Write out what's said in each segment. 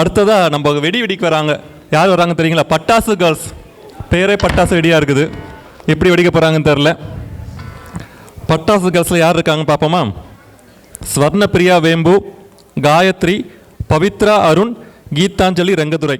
அடுத்ததாக நம்ம வெடி வெடிக்க வராங்க. யார் வராங்க தெரியுங்களா? பட்டாசு கேர்ள்ஸ் பேரே பட்டாசு வெடியாக இருக்குது. எப்படி வெடிக்க போகிறாங்கன்னு தெரில பட்டாசு கேர்ள்ஸில் யார் இருக்காங்க பார்ப்போமா? ஸ்வர்ண பிரியா வேம்பு காயத்ரி பவித்ரா அருண் கீதாஞ்சலி ரெங்கதுரை.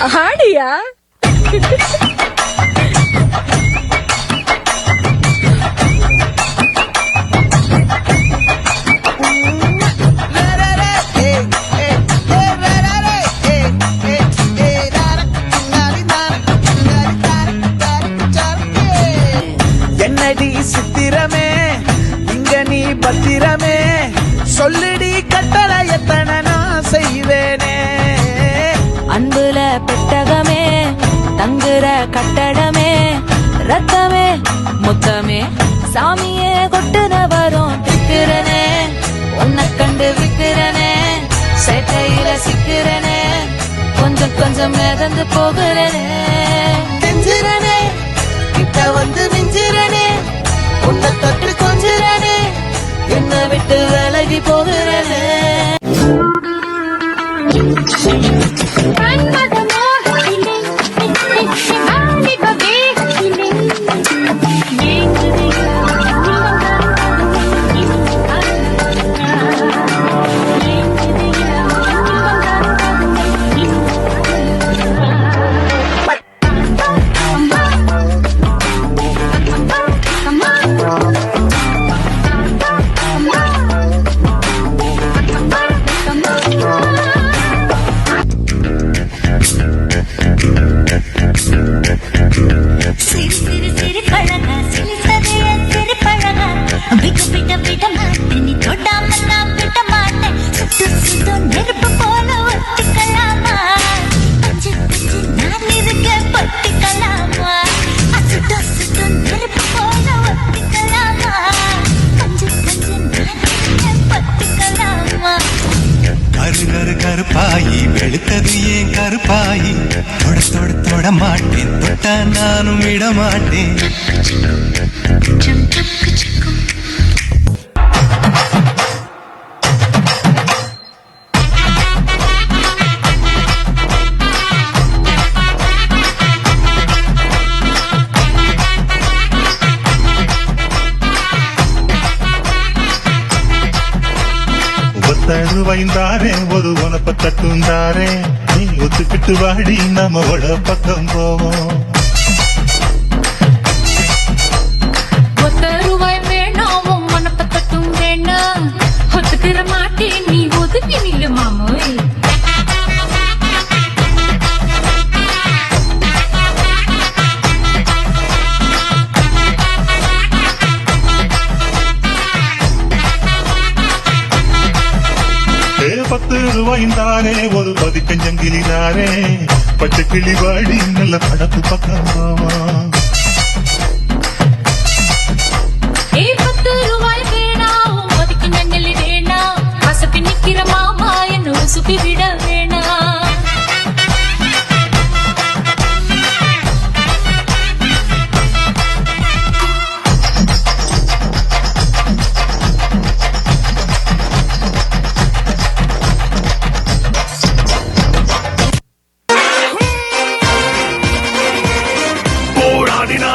ஆடியா என்னடி சித்திரமே? இங்க நீ பத்திரமே? சொல்லுடி கட்டளை எத்தனை நான் செய்வேனே. பெட்டகமே தங்குற கட்டடமே ரத்தமே முத்தமே. சாமியே கொட்டுன வரும் திக்கிறனே உன்னை கண்டு விக்கிறனே சேட்டையில சிக்கிறனே கொஞ்சம் கொஞ்சம் மிதந்து போகிறனே. நெஞ்சிரனே கிட்ட வந்து மிஞ்சிறனே உன்னை தொட்டு கொஞ்சிறனே என்னை விட்டு விலகி போகிறனே. கருப்பாயி வெளுத்தது ஏன் கருப்பாயி தொட தொட தொட மாட்டேன் தொட்டா நானும் விட மாட்டேன் டும் வைந்தாரே ஒரு உனப்ப தட்டுந்தாரே. நீ ஒத்துக்கிட்டு வாடி நம்ம உட பக்கம் போவோம் பத்து ரூபாய்ந்தாரே ஒரு பதிக்கஞ்சங்கிலினாரே பச்சை கிளி வாடி நல்ல படப்பு பக்கம்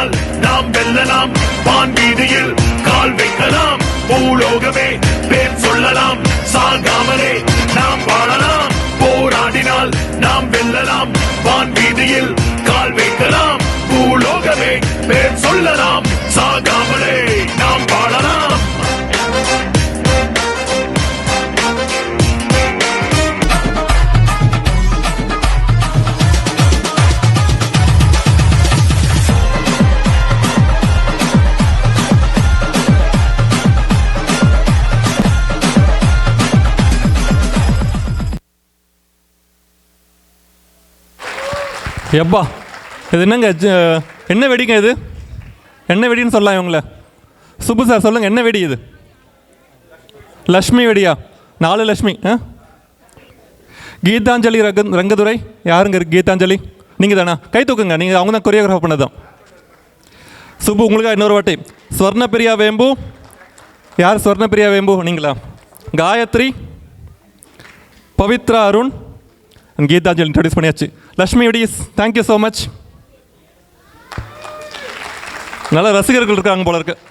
போராடினால் நாம் வெல்லலாம். வான் வீதியில் கால் வைக்கலாம். பூலோகமே பேர் சொல்லலாம். சாகாமலே நாம் வாழலாம். போராடினால் நாம் வெல்லலாம். வான் வீதியில் கால் வைக்கலாம். பூலோகமே பேர் சொல்லலாம். சாகாமலே எப்பா இது என்னங்க ஜ- என்ன வெடிங்க இது? என்ன வெடின்னு சொல்லலாம் இவங்கள. சுப்பு சார் சொல்லுங்கள் என்ன வெடி இது? லக்ஷ்மி வெடியா? நாலு லக்ஷ்மி ஆ? கீதாஞ்சலி ரங்க ரங்கதுரை? யாருங்க இருக்கு கீதாஞ்சலி? நீங்கள் தானா கை தூக்குங்க நீங்கள் அவங்க தான் கொரியோகிராஃப் பண்ணதும். சுப்பு உங்களுக்காக இன்னொரு வாட்டி? ஸ்வர்ணப்பிரியா வேம்பு? யார் ஸ்வர்ணப்பிரியா வேம்பு? நீங்களா? காயத்ரி? பவித்ரா அருண்? அண்ட் கீதாஞ்சலி இன்ட்ரடியூஸ் பண்ணியாச்சு. லக்ஷ்மி வெடிஸ் தேங்க்யூ ஸோ மச் நல்ல ரசிகர்கள் இருக்காங்க போல இருக்குது